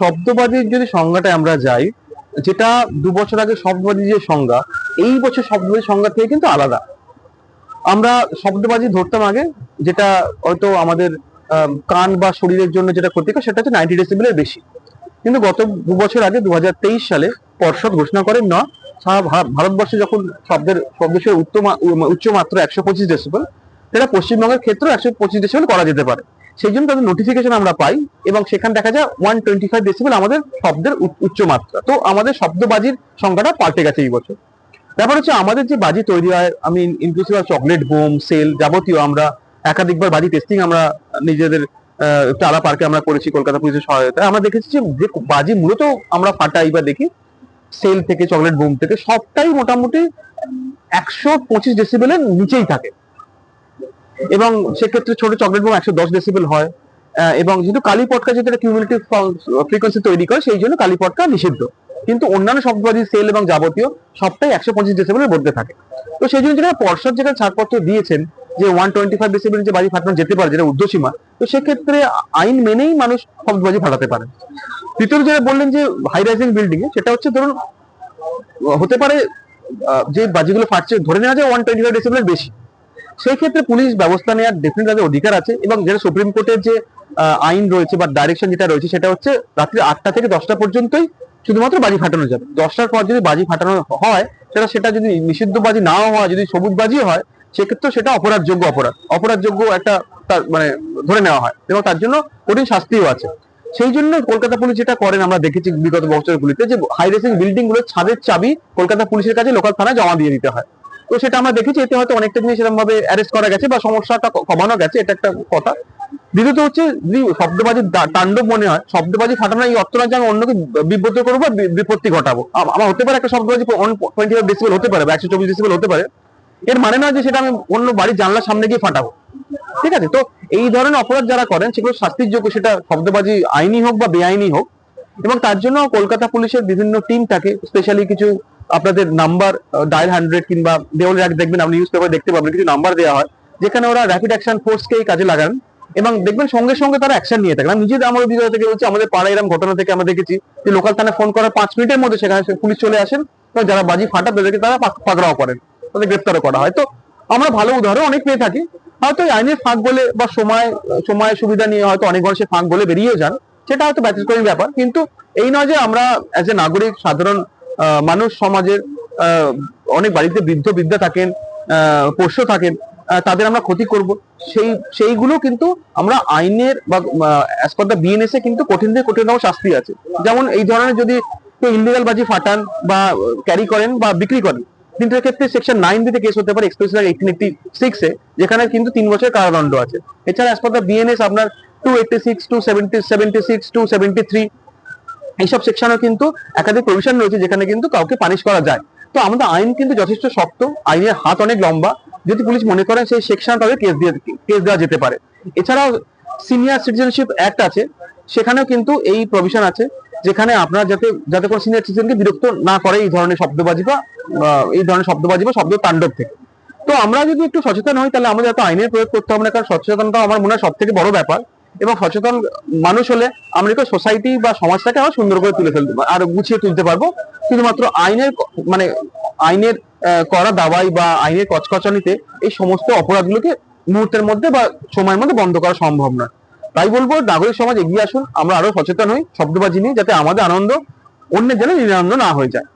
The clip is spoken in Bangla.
শব্দবাজির যদি সংজ্ঞাটা আমরা যাই, যেটা দু বছর আগে শব্দবাজির যে সংজ্ঞা, এই বছর শব্দবাজির সংজ্ঞা থেকে কিন্তু আলাদা। আমরা শব্দবাজি ধরতাম আগে, যেটা হয়তো আমাদের কান বা শরীরের জন্য যেটা ক্ষতিকর, সেটা হচ্ছে নাইনটি ডেসিবেলের বেশি। কিন্তু গত দু বছর আগে দু হাজার তেইশ সালে পর্ষদ ঘোষণা করেন, না, সারা ভারতবর্ষে যখন শব্দের শব্দের উচ্চ মাত্রা একশো পঁচিশ ডেসিবেল সেটা পশ্চিমবঙ্গের ক্ষেত্রেও একশো পঁচিশ ডেসিবেল করা যেতে পারে। সেই জন্য তাদের নোটিফিকেশন আমরা পাই এবং সেখানে দেখা যায় ওয়ান টোয়েন্টি ফাইভ ডেসিবেল আমাদের শব্দের উচ্চ মাত্রা তো আমাদের শব্দবাজির সংখ্যাটা পাল্টে গেছে এই বছর। ব্যাপার হচ্ছে আমাদের যে বাজি তৈরি হয় আমি ইনক্লুসিভ চকলেট বোম সেল যাবতীয় আমরা একাধিকবার বাজি টেস্টিং আমরা নিজেদের টালা পার্কে আমরা করেছি, কলকাতা পুলিশের সহায়তায়। আমরা দেখেছি যে বাজি মূলত আমরা ফাটাই বা দেখি সেল থেকে চকলেট বোম থেকে সবটাই মোটামুটি একশো পঁচিশ ডেসিবেলের নিচেই থাকে। এবং সেক্ষেত্রে ছোট চকলেট বোম একশো দশ ডেসিবেল হয়। এবং যেহেতু কালী পটকা যেটা কিউমুলেটিভ ফ্রিকোয়েন্সি তৈরি করে, সেই জন্য কালী পটকা নিষিদ্ধ। কিন্তু অন্যান্য শব্দবাজি সেল এবং যাবতীয় সবটাই একশো পঁচিশ ডেসিবেলের মধ্যে থাকে। তো সেই জন্য যেটা পর্ষদ যেটা ছাড়পত্র দিয়েছেন, যে ওয়ান টোয়েন্টি ফাইভ ডেসিবেল যে বাজি ফাটানো যেতে পারে, যেটা ঊর্ধ্বসীমা, তো সেক্ষেত্রে আইন মেনেই মানুষ শব্দবাজি ফাটাতে পারে। দ্বিতীয়ত যেটা বললেন যে হাই রাইজিং বিল্ডিং এ, সেটা হচ্ছে ধরুন, হতে পারে যে বাজিগুলো ফাটছে, ধরে নেওয়া যায় ওয়ান টোয়েন্টি ফাইভ ডেসিবেলের বেশি। সেই ক্ষেত্রে পুলিশ ব্যবস্থা নেওয়ার ডেফিনেট তাদের অধিকার আছে এবং যেটা সুপ্রিম কোর্টের যে আইন রয়েছে বা ডাইরেকশন যেটা রয়েছে সেটা হচ্ছে রাত্রি আটটা থেকে দশটা পর্যন্তই শুধুমাত্র বাজি ফাটানো যাবে। দশটার পর যদি বাজি ফাটানো হয়, সেটা সেটা যদি নিষিদ্ধ বাজি নাও হয়, যদি সবুজ বাজি হয় সেক্ষেত্রে সেটা অপরাধযোগ্য অপরাধ। অপরাধযোগ্য একটা তার মানে ধরে নেওয়া হয় এবং তার জন্য কঠিন শাস্তিও আছে। সেই জন্য কলকাতা পুলিশ যেটা করেন, আমরা দেখেছি বিগত বছরগুলিতে যে হাই রেসিং বিল্ডিংগুলো ছাদের চাবি কলকাতা পুলিশের কাছে লোকাল থানায় জমা দিয়ে দিতে হয়। তো সেটা আমরা দেখেছি, এতে হয়তো অনেকটা জিনিস এরকম ভাবে অ্যারেস্ট করা গেছে বা সমস্যাটা কমানো গেছে, এটা একটা কথা। দ্বিতীয়ত হচ্ছে শব্দবাজি তাণ্ডব মনে হয়, শব্দবাজি ফাটানো এই অর্থ নয় যে আমি অন্যকে বিব্রত করব বিপত্তি ঘটাবো। আমার হতে পারে একটা শব্দবাজি টোয়েন্টি ফাইভ ডেসিবেল হতে পারে বা একশো চব্বিশ ডেসিবেল হতে পারে। এর মানে নয় যে সেটা আমি অন্য বাড়ির জানলার সামনে গিয়ে ফাটাবো। ঠিক আছে? তো এই ধরনের অপরাধ যারা করেন, সেগুলো শাস্তির যোগ্য সেটা শব্দবাজি আইনি হোক বা বেআইনি হোক। এবং তার জন্য কলকাতা পুলিশের বিভিন্ন টিম থাকে স্পেশালি কিছু আপনাদের নাম্বার ডায়াল হান্ড্রেড কিংবা দেওয়াল এক দেখবেন আপনি নিউজ পেপার দেখতে পাবেন, কিছু নাম্বার দেওয়া হয়, যেখানে ওরা র্যাপিড অ্যাকশন ফোর্সকে এই কাজে লাগান এবং দেখবেন সঙ্গে সঙ্গে তারা অ্যাকশন নিয়ে থাকেন আমি নিজেদের আমার অভিজ্ঞতা থেকে বলছি, আমাদের পাড়ায় এরকম ঘটনা থেকে আমরা দেখেছি যে লোকাল থানায় ফোন করার পাঁচ মিনিটের মধ্যে সেখানে পুলিশ চলে আসেন, এবং যারা বাজি ফাটা তাদেরকে তারা পাক- পাকড়াও করেন, তাদের গ্রেপ্তারও করা হয়। তো আমরা ভালো উদাহরণ অনেক পেয়ে থাকি। হয়তো আইনের ফাঁক বলে বা সময় সময় সুবিধা নিয়ে হয়তো অনেক মানুষের ফাঁক বলে বেরিয়ে যান, সেটা হয়তো ব্যতিক্রমী ব্যাপার। কিন্তু এই নয় যে আমরা অ্যাজ এ নাগরিক, সাধারণ মানুষ সমাজের অনেক বাড়িতে বৃদ্ধ বিদ্যা থাকেন পোষ্য থাকেন তাদের আমরা ক্ষতি করব। সেই, সেইগুলো কিন্তু আমরা আইনের বা অ্যাজ পার দ্য বিএনএস এ কিন্তু কঠিন থেকে কঠিনতম শাস্তি আছে। যেমন এই ধরনের যদি কেউ ইলিগাল বাজি ফাটান বা ক্যারি করেন বা বিক্রি করেন তিনটার ক্ষেত্রে সেকশন নাইন দিতে কেস হতে পারে এক্সপ্রেস এইটিন এইটি সিক্স এ, যেখানে কিন্তু তিন বছর কারাদণ্ড আছে। এছাড়া অ্যাজ পার দ্য বিএনএস আপনার two eighty six two seventy seventy six two seventy three এইসব সেকশনও কিন্তু একাধিক প্রভিশন রয়েছে যেখানে কিন্তু কাউকে পানিশ করা যায়। তো আমাদের আইন কিন্তু যথেষ্ট শক্ত, আইনের হাত অনেক লম্বা। যদি পুলিশ মনে করেন সেই সেকশন তাদের কেস দিয়ে কেস দেওয়া যেতে পারে। এছাড়াও সিনিয়র সিটিজেনশিপ অ্যাক্ট আছে, সেখানেও কিন্তু এই প্রভিশন আছে, যেখানে আপনার যাতে যাতে কোনো সিনিয়র সিটিজেনকে বিরক্ত না করে এই ধরনের শব্দবাজি বা এই ধরনের শব্দবাজি বা শব্দ তাণ্ডব থেকে। তো আমরা যদি একটু সচেতন হই, তাহলে আমাদের এত আইনের প্রয়োগ করতে হবে না, কারণ সচেতনতা আমার মনে হয় সব থেকে বড় ব্যাপার। এবং সচেতন মানুষ হলে আমরা সোসাইটি বা সমাজটাকে আরও সুন্দর করে তুলে ফেলতে আর গুছিয়ে তুলতে পারব। শুধুমাত্র আইনের মানে আইনের করা দাবাই বা আইনের কচকচানিতে এই সমস্ত অপরাধগুলোকে মুহূর্তের মধ্যে বা সময়ের মধ্যে বন্ধ করা সম্ভব নয়। তাই বলব, নাগরিক সমাজ এগিয়ে আসুন, আমরা আরও সচেতন হই, শব্দবাজি নিয়ে, যাতে আমাদের আনন্দ অন্যের যেন নিরানন্দ না হয়ে যায়।